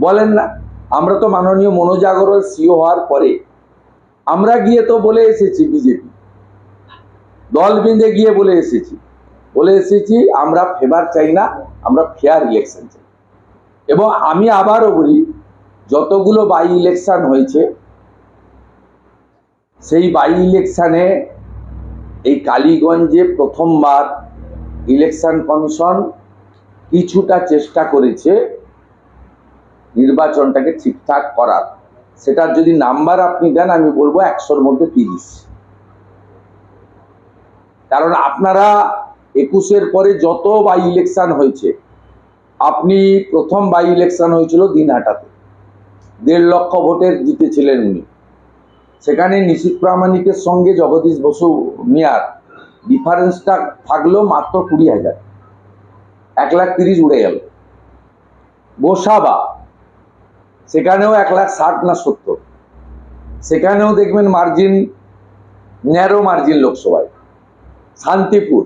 বলেন না, আমরা তো মাননীয় মনোজ আগরওয়াল সিও হওয়ার পরে। আমরা গিয়ে তো বলে এসেছি বিজেপি। দল বেঁধে গিয়ে বলে এসেছি। বলে এসেছি, আমরা ফেভার চাই না, আমরা ফেয়ার ইলেকশন চাই। এবং আমি আবারও বলি, যতগুলো বাই ইলেকশন হয়েছে, সেই বাই ইলেকশনে এই কালীগঞ্জে প্রথমবার ইলেকশন কমিশন কিছুটা চেষ্টা করেছে নির্বাচনটাকে ঠিকঠাক করার। সেটার যদি নাম্বার আপনি দেন, আমি বলব একশোর মধ্যে তিরিশ। কারণ আপনারা একুশের পরে যত বাই ইলেকশন হয়েছে, আপনি প্রথম বাই ইলেকশন হয়েছিল দিনহাটাতে। দেড় লক্ষ ভোটের জিতেছিলেন উনি। সেখানে নিশীত প্রামাণিকের সঙ্গে জগদীশ বসু মিয়ার ডিফারেন্সটা থাকল মাত্র কুড়ি হাজার। এক লাখ তিরিশ উড়ে গেল। গোসাবা সেখানেও এক লাখ ষাট না সত্তর। সেখানেও দেখবেন মার্জিন ন্যারো মার্জিন লোকসভায়। শান্তিপুর,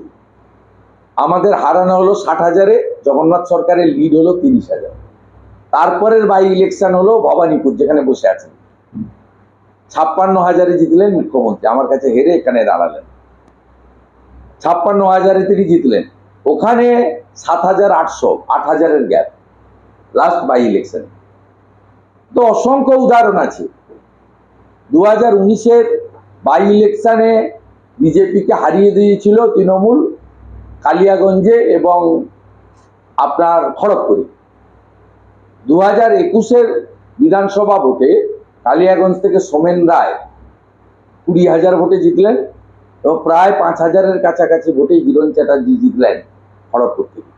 আমাদের হারানো হলো ষাট হাজারে, জগন্নাথ সরকারের লিড হলো তিরিশ হাজার। তারপরের বাই ইলেকশন হলো ভবানীপুর, যেখানে বসে আছেন ছাপ্পান্ন হাজারে জিতলেন মুখ্যমন্ত্রী, আমার কাছে হেরে এখানে দাঁড়ালেন। ছাপ্পান্ন হাজারে তিনি জিতলেন। ওখানে সাত হাজার আটশো, আট হাজারের গ্যাপ লাস্ট বাই ইলেকশন অসংখ্য উদাহরণ আছে। দু হাজার উনিশের বাই ইলেকশনে বিজেপিকে হারিয়ে দিয়েছিল তৃণমূল, কালিয়াগঞ্জে এবং আপনার খড়গপুরে। দু হাজার একুশের বিধানসভা ভোটে কালিয়াগঞ্জ থেকে সোমেন রায় কুড়ি হাজার ভোটে জিতলেন এবং প্রায় পাঁচ হাজারের কাছাকাছি ভোটে হিরণ চ্যাটার্জি জিতলেন খড়গপুর থেকে।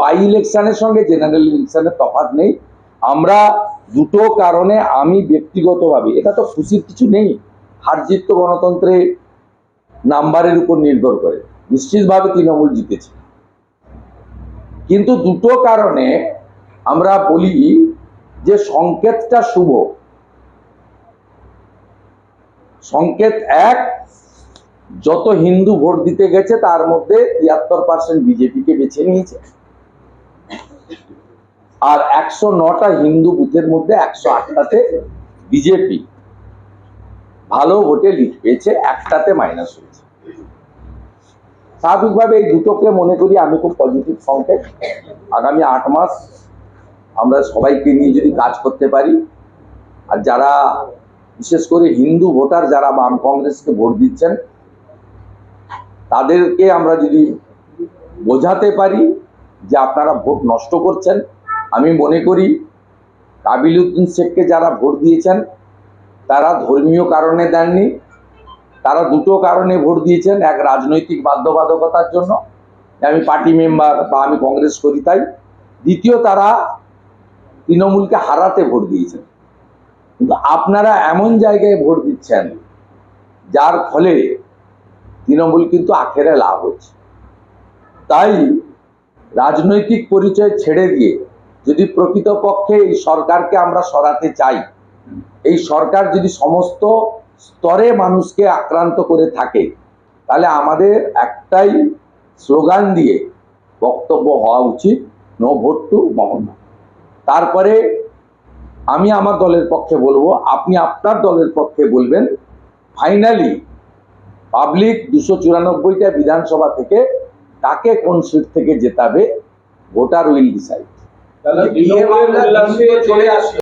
বাই ইলেকশনের সঙ্গে জেনারেল ইলেকশনের তফাৎ নেই। আমরা দুটো কারণে আমি ব্যক্তিগতভাবে, এটা তো খুশির কিছু নেই, হার জিত তো গণতন্ত্রে নাম্বারের উপর নির্ভর করে, নিশ্চিতভাবে তৃণমূল জিতেছে। কিন্তু দুটো কারণে আমরা বলি যে সংকেতটা শুভ। সংকেত এক, যত হিন্দু ভোট দিতে গেছে তার মধ্যে তিয়াত্তর পার্সেন্ট বিজেপিকে বেছে নিয়েছে। আর একশো নটা হিন্দু বুথের মধ্যে একশো আটটাতে বিজেপি। ভালো ভোটে লিড পেয়েছে, একটাতে মাইনাস হয়েছে। স্বাভাবিকভাবে এই দুটোকে মনে করি আমি খুব পজিটিভ সংকেত আগামী আট মাস আমরা সবাইকে নিয়ে যদি কাজ করতে পারি, আর যারা বিশেষ করে হিন্দু ভোটার যারা বাম কংগ্রেসকে ভোট দিচ্ছেন, তাদেরকে আমরা যদি বোঝাতে পারি যে আপনারা ভোট নষ্ট করছেন আমি মনে করি কাবিল উদ্দিন শেখকে যারা ভোট দিয়েছেন, তারা ধর্মীয় কারণে দেননি, তারা দুটো কারণে ভোট দিয়েছেন, এক রাজনৈতিক বাধ্যবাধকতার জন্য, আমি পার্টি মেম্বার বা আমি কংগ্রেস করি তাই, দ্বিতীয় তারা তৃণমূলকে হারাতে ভোট দিয়েছেন। কিন্তু আপনারা এমন জায়গায় ভোট দিচ্ছেন, যার ফলে তৃণমূল কিন্তু আখেরে লাভ হচ্ছে। তাই রাজনৈতিক পরিচয় ছেড়ে দিয়ে যদি প্রকৃতপক্ষে এই সরকারকে আমরা সরাতে চাই, এই সরকার যদি সমস্ত স্তরে মানুষকে আক্রান্ত করে থাকে, তাহলে আমাদের একটাই স্লোগান দিয়ে বক্তব্য হওয়া উচিত, নো ভোট টু মহম্মদ তারপরে আমি আমার দলের পক্ষে বলব, আপনি আপনার দলের পক্ষে বলবেন, ফাইনালি পাবলিক দুশো চুরানব্বইটা বিধানসভা থেকে কাকে কোন সিট থেকে জেতাবে, ভোটার উইল ডিসাইড। তাহলে বিয়ের মামলা চলে আসলো